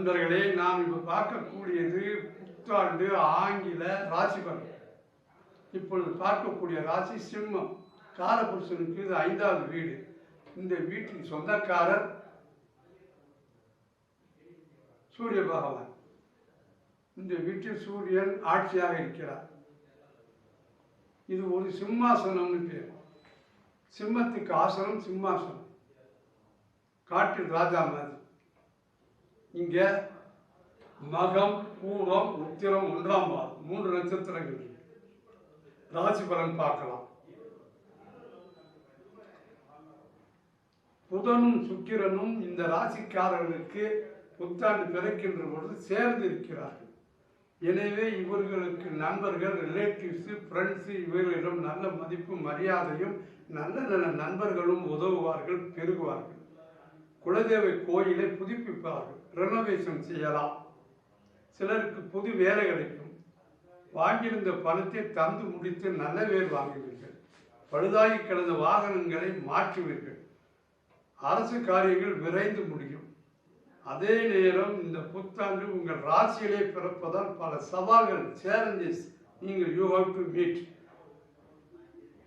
நண்பர்களே நாம் இப்போ பார்க்கக்கூடியது புத்தாண்டு ஆங்கில ராசி பலன் இப்பொழுது பார்க்கக்கூடிய ராசி சிம்மம். காலபுருஷனுக்கு இது ஐந்தாவது வீடு. இந்த வீட்டின் சொந்தக்காரர் சூரிய பகவான். இந்த வீட்டில் சூரியன் ஆட்சியாக இருக்கிறார். இது ஒரு சிம்மாசனம்னு பேர். சிம்மத்துக்கு ஆசனம் சிம்மாசனம். காட்டில் ராஜா மாதிரி. இங்க மகம் பூரம் உத்திரம் ஒன்றாம் பாதம். மூன்று நட்சத்திரங்கள். ராசி பலன் பார்க்கலாம். புதனும் சுக்கிரனும் இந்த ராசிக்காரர்களுக்கு புத்தாண்டு பிறக்கின்ற பொழுது சேர்ந்து இருக்கிறார்கள். எனவே இவர்களுக்கு நண்பர்கள் ரிலேட்டிவ்ஸ் ஃப்ரெண்ட்ஸு இவர்களிடம் நல்ல மதிப்பும் மரியாதையும் நல்ல நல்ல நண்பர்களும் உதவுவார்கள் பெருகுவார்கள் குலதேவை கோயிலை புதுப்பிப்பார்கள். ரெனோவேஷன் செய்யலாம். சிலருக்கு புது வேலை கிடைக்கும். வாங்கியிருந்த பணத்தை தந்து முடித்து நல்ல வேர் வாங்குவீர்கள். பழுதாகி கிடந்த வாகனங்களை மாற்றுவீர்கள். அரசு காரியங்கள் விரைந்து முடியும். அதே நேரம் இந்த புத்தாண்டு உங்கள் ராசியிலே பிறப்பதால் பல சவால்கள் சேலஞ்சஸ் நீங்கள் யூ ஹவ் டு மீட்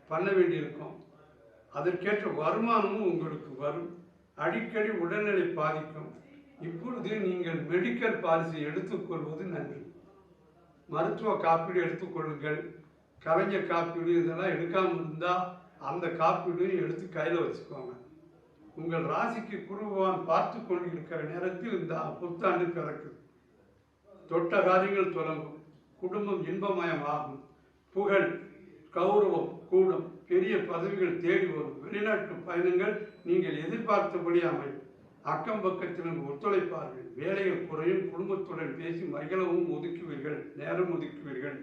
பண்ண வேண்டியிருக்கும். அதற்கேற்ற வருமானமும் உங்களுக்கு வரும். அடிக்கடி உடல்நிலை பாதிக்கும். இப்பொழுது நீங்கள் மெடிக்கல் பாலிசி எடுத்துக்கொள்வது நன்று. மருத்துவ காப்பீடு எடுத்துக்கொள்ளுங்கள். கலைஞர் காப்பீடு இதெல்லாம் எடுக்காமல் இருந்தால் அந்த காப்பீடு எடுத்து கையில் வச்சுக்கோங்க. உங்கள் ராசிக்கு குருவான் பார்த்து கொண்டு இருக்கிற நேரத்தில் இந்த புத்தாண்டு பிறக்குது தொட்ட காரியங்கள் தொடங்கும். குடும்பம் இன்பமயமாகும். புகழ் கௌரவம் கூடும். பெரிய பதவிகள் தேடி வரும். வெளிநாட்டு பயணங்கள் நீங்கள் எதிர்பார்த்தபடி அமையும். அக்கம் பக்கத்தினர் ஒத்துழைப்பார்கள். வேலைகள் குறையும் குடும்பத்துடன் பேசி மகிழவும் ஒதுக்குவீர்கள். நேரம் ஒதுக்குவீர்கள்.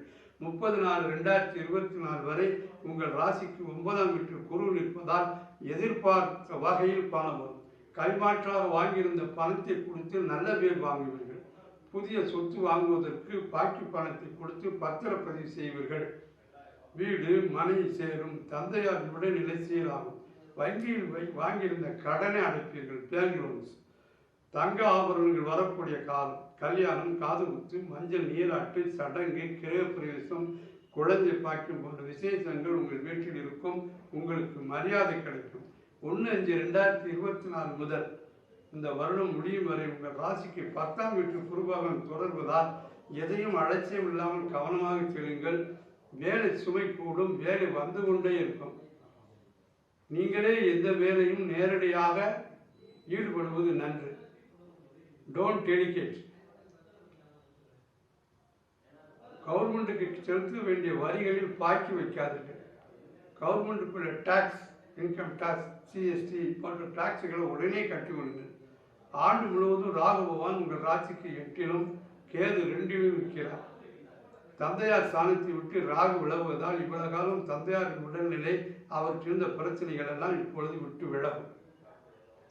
முப்பது நாலு ரெண்டாயிரத்தி இருபத்தி நாலு வரை உங்கள் ராசிக்கு ஒன்பதாம் வீட்டில் குரு நிற்பதால் எதிர்பார்த்த வகையில் பணம் வரும். கைமாற்றாக வாங்கியிருந்த பணத்தை கொடுத்து நல்ல பேர் வாங்குவீர்கள். புதிய சொத்து வாங்குவதற்கு பாக்கி பணத்தை கொடுத்து பத்திரப்பதிவு செய்வீர்கள். வீடு மனை சேரும். தந்தையார் உடல்நிலை சீராகும். வங்கியில் வை வாங்கியிருந்த கடனை அடைப்பீர்கள் பேங்க் லோன்ஸ். தங்க ஆபரணங்கள் வரக்கூடிய காலம் கல்யாணம் காது குத்து மஞ்சள் நீராட்டு சடங்கு கிரக பிரவேசம் குழந்தை பாக்கியம் போன்ற விசேஷங்கள் உங்கள் வீட்டில் இருக்கும் உங்களுக்கு மரியாதை கிடைக்கும். ஒன்று அஞ்சு ரெண்டாயிரத்தி இருபத்தி நாலு முதல் இந்த வருடம் முடியும் வரை உங்கள் ராசிக்கு பத்தாம் வீட்டு குருபாகம் தொடர்வதால் எதையும் அலட்சியம் இல்லாமல் கவனமாக செல்லுங்கள். வேலை சுமை கூடும் வேலை வந்து கொண்டே இருக்கும். நீங்களே எந்த வேலையும் நேரடியாக ஈடுபடுவது நன்று. டோன்ட் டெலிகேட் கவர்மெண்ட்டுக்கு செலுத்த வேண்டிய வரிகளில் பாக்கி வைக்காதீர்கள். கவர்மெண்ட்டுக்குள்ள டாக்ஸ் இன்கம் டாக்ஸ் சிஎஸ்டி போன்ற டாக்ஸுகளை உடனே கட்டி ஆண்டு முழுவதும் ராகு பகவான் உங்கள் ராசிக்கு எட்டிலும் கேது ரெண்டிலும் இருக்கிறார். தந்தையார் சாணத்தை விட்டு ராகு விலகுவதால் இவ்வளவு காலம் தந்தையாரின் உடல்நிலை அவருக்கு இருந்த பிரச்சனைகள் எல்லாம் இப்பொழுது விட்டு விலகும்.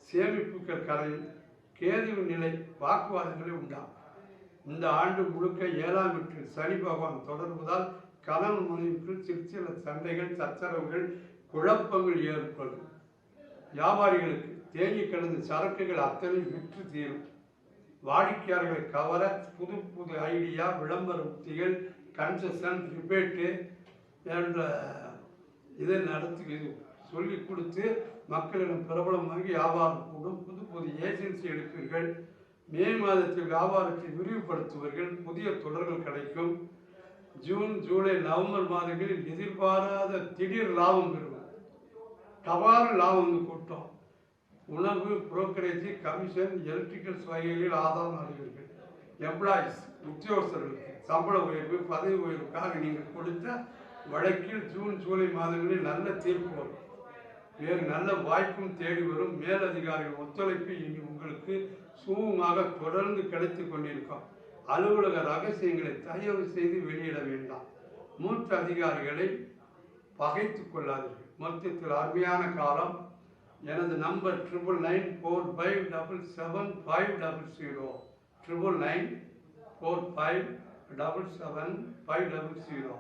சேமிப்புகள் கரையும் கேதுவின் நிலை வாக்குவாதங்களே உண்டாம். இந்த ஆண்டு முழுக்க ஏழாம் வீட்டில் சனி பகவான் தொடர்வதால் கணவன் மனைவிக்கு சிறு சில சண்டைகள் சச்சரவுகள் குழப்பங்கள் ஏற்படும். வியாபாரிகளுக்கு தேங்கி கிடந்த சரக்குகள் அத்தனை விற்று தீரும். வாடிக்கையாளர்களை கவர புது புது ஐடியா விளம்பர உத்திகள் கன்செஷன் ரிபேட்டு என்ற இதை நடத்தி சொல்லி கொடுத்து மக்களிடம் பிரபலமாக வியாபாரம் கூடும். புது புது ஏஜென்சி எடுப்பீர்கள். மே மாதத்தில் வியாபாரத்தை விரிவுபடுத்துவீர்கள். புதிய தொடர்கள் கிடைக்கும். ஜூன் ஜூலை நவம்பர் மாதங்களில் எதிர்பாராத திடீர் லாபம் பெறுவோம் டபார லாபம் கூட்டம். உணவு புரோக்கரேஜ் கமிஷன் எலக்ட்ரிக்கல் வகைகளில் ஆதாரம் அறிவீர்கள் எம்ப்ளாயிஸ் உத்தியோகஸ்தர்களுக்கு சம்பள உயர்வு பதவி உயர்வுக்காக நீங்கள் கொடுத்த வழக்கில் ஜூன் ஜூலை மாதங்களில் நல்ல தீர்ப்பு வரும். வேறு நல்ல வாய்ப்பும் தேடி வரும். மேலதிகாரிகள் ஒத்துழைப்பு இனி உங்களுக்கு சுமூகமாக தொடர்ந்து கிடைத்து கொண்டிருக்கும். அலுவலக ரகசியங்களை தயவு செய்து வெளியிட வேண்டாம். மூத்த அதிகாரிகளை பகைத்து கொள்ளாதீர்கள். மொத்தத்தில் அருமையான காலம். எனது number triple nine four five double seven five double zero triple nine four five double seven five double zero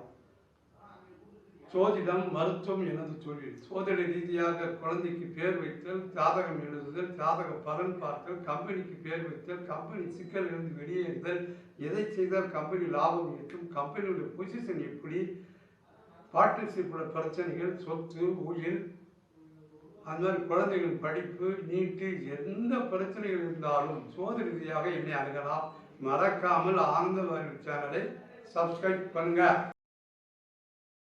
சோதிடம் மருத்துவம் எனது தொழில் சோதனை ரீதியாக குழந்தைக்கு பேர் வைத்தல் ஜாதகம் எழுதுதல் ஜாதக பலன் பார்த்தல் கம்பெனிக்கு பேர் வைத்தல் கம்பெனி சிக்கலிலிருந்து வெளியேறுதல் எதை செய்தால் கம்பெனி லாபம் ஈட்டும் கம்பெனியுடைய பொசிஷன் எப்படி பார்ட்னர்ஷிப்பில் பிரச்சனைகள் சொத்து ஊழியர் அந்த மாதிரி குழந்தைகளின் படிப்பு நீட்டு எந்த பிரச்சனைகள் இருந்தாலும் சோதனை ரீதியாக என்னை அணுகலாம். மறக்காமல் ஆனந்த சேனலை சப்ஸ்கிரைப் பண்ணுங்கள்